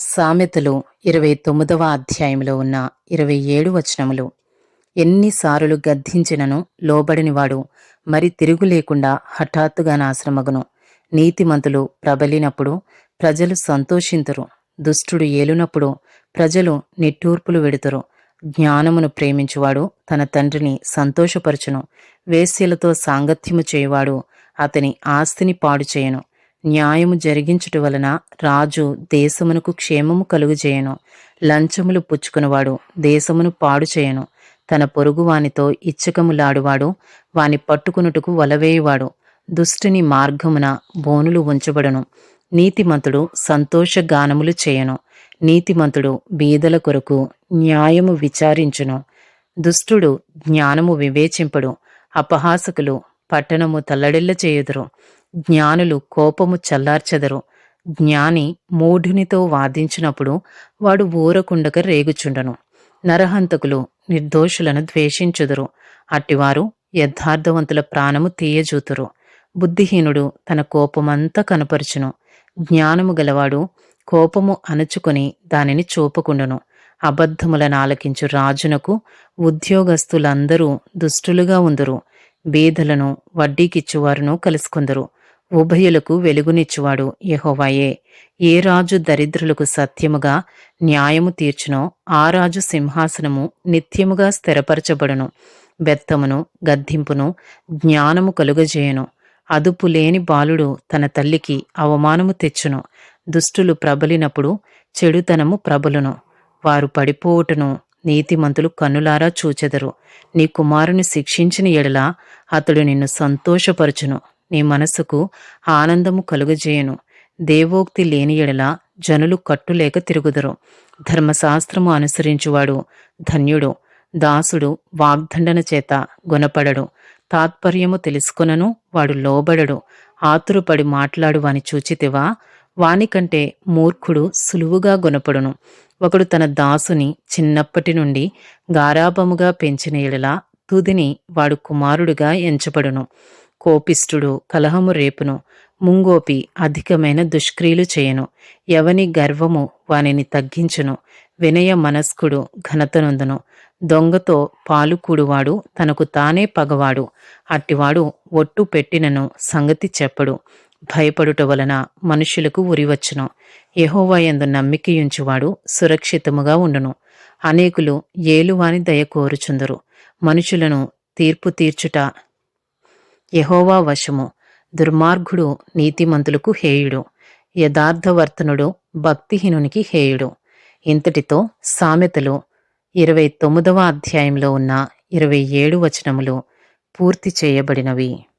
సామెతలు ఇరవై తొమ్మిదవ అధ్యాయంలో ఉన్న ఇరవై ఏడు వచనములు. ఎన్నిసార్లు గద్దించినను లోబడినివాడు మరి తిరుగు లేకుండా హఠాత్తుగా నాశనమగును నీతిమంతులు ప్రబలినప్పుడు ప్రజలు సంతోషింతురు. దుష్టుడు ఏలునప్పుడు ప్రజలు నిట్టూర్పులు విడుతురు. జ్ఞానమును ప్రేమించువాడు తన తండ్రిని సంతోషపరచును. వేశ్యలతో సాంగత్యము చేయువాడు అతని ఆస్తిని పాడు చేయను. న్యాయము జరిగించుట వలన రాజు దేశమునకు క్షేమము కలుగుజేయను. లంచములు పుచ్చుకునివాడు దేశమును పాడు చేయను తన పొరుగు వానితో ఇచ్చకములాడువాడు వాని పట్టుకునుటకు వలవేయువాడు. దుష్టుని మార్గమున బోనులు ఉంచబడును. నీతిమంతుడు సంతోష గానములు చేయను. నీతిమంతుడు బీదల కొరకు న్యాయము విచారించును. దుష్టుడు జ్ఞానము వివేచింపడు. అపహాసకులు పట్టణము తల్లడిల్ల చేయుదురు జ్ఞానులు కోపము చల్లార్చెదరు. జ్ఞాని మూఢునితో వాదించినప్పుడు వాడు ఊరకుండక రేగుచుండను. నరహంతకులు నిర్దోషులను ద్వేషించుదురు. అట్టివారు యథార్థవంతుల ప్రాణము తీయజూతురు. బుద్ధిహీనుడు తన కోపమంతా కనపరుచును. జ్ఞానము గలవాడు కోపము అణుచుకొని దానిని చూపకుండును. అబద్ధములను ఆలకించు రాజునకు ఉద్యోగస్తులందరూ దుష్టులుగా ఉందరు. బీదలను వడ్డీకిచ్చువారును కలుసుకుందరు. ఉభయులకు వెలుగునిచ్చువాడు యహోవాయే. ఏ రాజు దరిద్రులకు సత్యముగా న్యాయము తీర్చునో ఆ రాజు సింహాసనము నిత్యముగా స్థిరపరచబడును. బెత్తమును గద్దింపును జ్ఞానము కలుగజేయను. అదుపు లేని బాలుడు తన తల్లికి అవమానము తెచ్చును. దుష్టులు ప్రబలినప్పుడు చెడుతనము ప్రబలును. వారు పడిపోవుటను నీతిమంతులు కన్నులారా చూచెదరు. నీ కుమారుని శిక్షించిన ఎడల అతడు నిన్ను సంతోషపరచును. నీ మనసుకు ఆనందము కలుగజేయను. దేవోక్తి లేని ఎడల జనులు కట్టులేక తిరుగుదరు. ధర్మశాస్త్రము అనుసరించువాడు ధన్యుడు. దాసుడు వాగ్దండన చేత గుణపడడు. తాత్పర్యము తెలుసుకొనను వాడు లోబడడు. ఆతురుపడి మాట్లాడు వాని చూచితివా? వానికంటే మూర్ఖుడు సులువుగా గుణపడును. ఒకడు తన దాసుని చిన్నప్పటి నుండి గారాభముగా పెంచిన ఎడల తుదిని వాడు కుమారుడుగా ఎంచబడును. కోపిష్ఠుడు కలహము రేపును ముంగోపి అధికమైన దుష్క్రియలు చేయను. ఎవని గర్వము వానిని తగ్గించును. వినయ మనస్కుడు ఘనతనొందును. దొంగతో పాలుకూడువాడు తనకు తానే పగవాడు. అట్టివాడు ఒట్టు పెట్టినను సంగతి చెప్పడు. భయపడుట వలన మనుషులకు ఉరివచ్చును. యహోవాయందు నమ్మికయుంచువాడు సురక్షితముగా ఉండును. అనేకులు ఏలువాని దయ కోరుచుందరు. మనుషులను తీర్పు తీర్చుట యహోవా వశము. దుర్మార్గుడు నీతిమంతులకు హేయుడు. యథార్థవర్తనుడు భక్తిహీనునికి హేయుడు. ఇంతటితో సామెతలు ఇరవై తొమ్మిదవ అధ్యాయంలో ఉన్న ఇరవై ఏడు వచనములు పూర్తి చేయబడినవి.